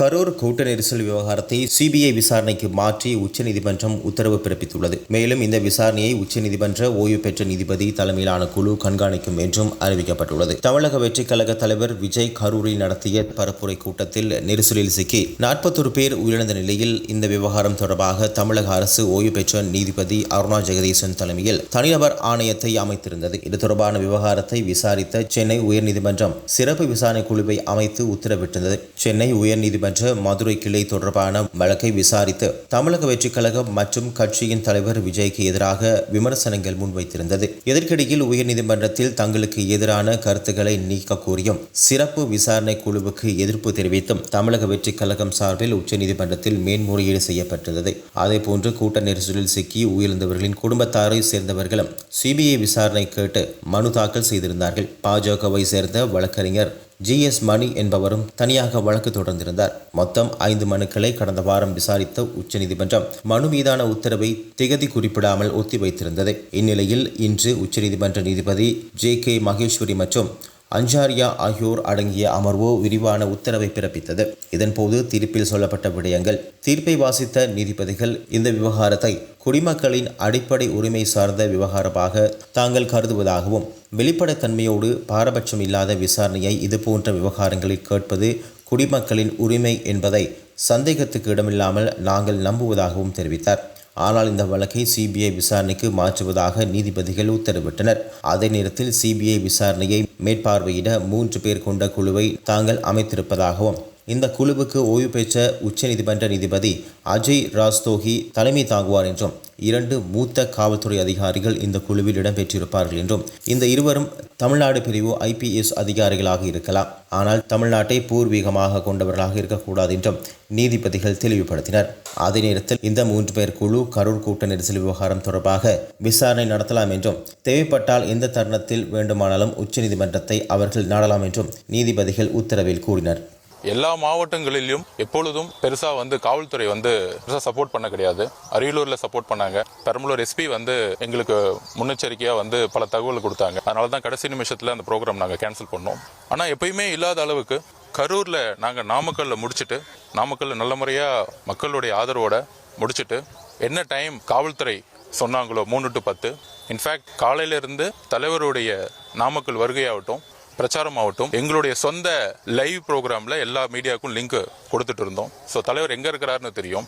கரூர் கூட்ட நெரிசல் விவகாரத்தை சிபிஐ விசாரணைக்கு மாற்றி உச்சநீதிமன்றம் உத்தரவு பிறப்பித்துள்ளது. மேலும் இந்த விசாரணையை உச்சநீதிமன்ற ஓய்வு பெற்ற நீதிபதி தலைமையிலான குழு கண்காணிக்கும் என்றும் அறிவிக்கப்பட்டுள்ளது. தமிழக வெற்றிக் கழக தலைவர் விஜய் கரூரில் நடத்திய பரப்புரை கூட்டத்தில் நெரிசலில் சிக்கி நாற்பத்தொரு பேர் உயிரிழந்த நிலையில் இந்த விவகாரம் தொடர்பாக தமிழக அரசு ஓய்வு பெற்ற நீதிபதி அருணா ஜெகதீசன் தலைமையில் தனிநபர் ஆணையத்தை அமைத்திருந்தது. இது தொடர்பான விவகாரத்தை விசாரித்த சென்னை உயர்நீதிமன்றம் சிறப்பு விசாரணை குழுவை அமைத்து உத்தரவிட்டிருந்தது. சென்னை நீதிமன்ற மதுரை கிளை தொடர்பான வழக்கை விசாரித்து தமிழக வெற்றிக் கழகம் மற்றும் கட்சியின் தலைவர் விஜய்க்கு எதிராக விமர்சனங்கள் முன்வைத்திருந்தது. இதற்கிடையில் உயர்நீதிமன்றத்தில் தங்களுக்கு எதிரான கருத்துக்களை நீக்க கோரியும் சிறப்பு விசாரணை குழுவுக்கு எதிர்ப்பு தெரிவித்தும் தமிழக வெற்றிக் கழகம் சார்பில் உச்சநீதிமன்றத்தில் மேன்முறையீடு செய்யப்பட்டிருந்தது. அதேபோன்று கூட்ட நெரிசலில் சிக்கி உயிரிழந்தவர்களின் குடும்பத்தாரை சேர்ந்தவர்களும் சிபிஐ விசாரணை கேட்டு மனு தாக்கல் செய்திருந்தார்கள். பாஜகவை சேர்ந்த வழக்கறிஞர் ஜி எஸ் மணி என்பவரும் தனியாக வழக்கு தொடர்ந்திருந்தார். மொத்தம் ஐந்து மனுக்களை கடந்த வாரம் விசாரித்த உச்சநீதிமன்றம் மனு மீதான உத்தரவை திகதி குறிப்பிடாமல் ஒத்திவைத்திருந்தது. இந்நிலையில் இன்று உச்சநீதிமன்ற நீதிபதி ஜே கே மகேஸ்வரி மற்றும் அஞ்சாரியா ஆகியோர் அடங்கிய அமர்வு விரிவான உத்தரவை பிறப்பித்தது. இதன்போது தீர்ப்பில் சொல்லப்பட்ட விடயங்கள் தீர்ப்பை வாசித்த நீதிபதிகள் இந்த விவகாரத்தை குடிமக்களின் அடிப்படை உரிமை சார்ந்த விவகாரமாக தாங்கள் கருதுவதாகவும் வெளிப்படைத்தன்மையோடு பாரபட்சம் இல்லாத விசாரணையை இதுபோன்ற விவகாரங்களில் கேட்பது குடிமக்களின் உரிமை என்பதை சந்தேகத்துக்கு இடமில்லாமல் நாங்கள் நம்புவதாகவும் தெரிவித்தார். ஆனால் இந்த வழக்கை சிபிஐ விசாரணைக்கு மாற்றுவதாக நீதிபதிகள் உத்தரவிட்டனர். அதே நேரத்தில் சிபிஐ விசாரணையை மேற்பார்வையிட மூன்று பேர் கொண்ட குழுவை தாங்கள் அமைத்திருப்பதாகவும் இந்த குழுவுக்கு ஓய்வு பெற்ற உச்சநீதிமன்ற நீதிபதி அஜய் ராஸ்தோகி தலைமை தாங்குவார் என்றும் இரண்டு மூத்த காவல்துறை அதிகாரிகள் இந்த குழுவில் இடம்பெற்றிருப்பார்கள் என்றும் இந்த இருவரும் தமிழ்நாடு பிரிவு ஐபிஎஸ் அதிகாரிகளாக இருக்கலாம். ஆனால் தமிழ்நாட்டை பூர்வீகமாக கொண்டவர்களாக இருக்கக்கூடாது என்றும் நீதிபதிகள் தெளிவுபடுத்தினர். அதே நேரத்தில் இந்த மூன்று பேர் குழு கரூர் கூட்ட நெரிசல் விவகாரம் தொடர்பாக விசாரணை நடத்தலாம் என்றும் தேவைப்பட்டால் எந்த தருணத்தில் வேண்டுமானாலும் உச்சநீதிமன்றத்தை அவர்கள் நாடலாம் என்றும் நீதிபதிகள் உத்தரவில் கூறினர். எல்லா மாவட்டங்களிலும் எப்பொழுதும் பெருசா வந்து காவல்துறை வந்து பெருசா சப்போர்ட் பண்ண கிடையாது. அரியலூர்ல சப்போர்ட் பண்ணாங்க. பெரம்பலூர் எஸ்பி வந்து எங்களுக்கு முன்னெச்சரிக்கையா வந்து பல தகவல் கொடுத்தாங்க. அதனால தான் கடைசி நிமிஷத்துல அந்த ப்ரோக்ராம் நாங்க கேன்சல் பண்ணோம். ஆனா எப்பயுமே இல்லாத அளவுக்கு கரூர்ல நாங்க நாமக்கல்ல முடிச்சுட்டு நாமக்கல்ல நல்ல முறையா மக்களுடைய ஆதரவோட முடிச்சுட்டு என்ன டைம் காவல்துறை சொன்னாங்களோ மூணு டு பத்து. இன்ஃபேக்ட் காலையிலேருந்து தலைவருடைய நாமக்கல் வருகையாகட்டும் பிரச்சாரம் ஆகட்டும் எங்களுடைய சொந்த லைவ் ப்ரோக்ராம்ல எல்லா மீடியாவுக்கும் லிங்க் கொடுத்துட்டு இருந்தோம். ஸோ தலைவர் எங்க இருக்கிறாருன்னு தெரியும்.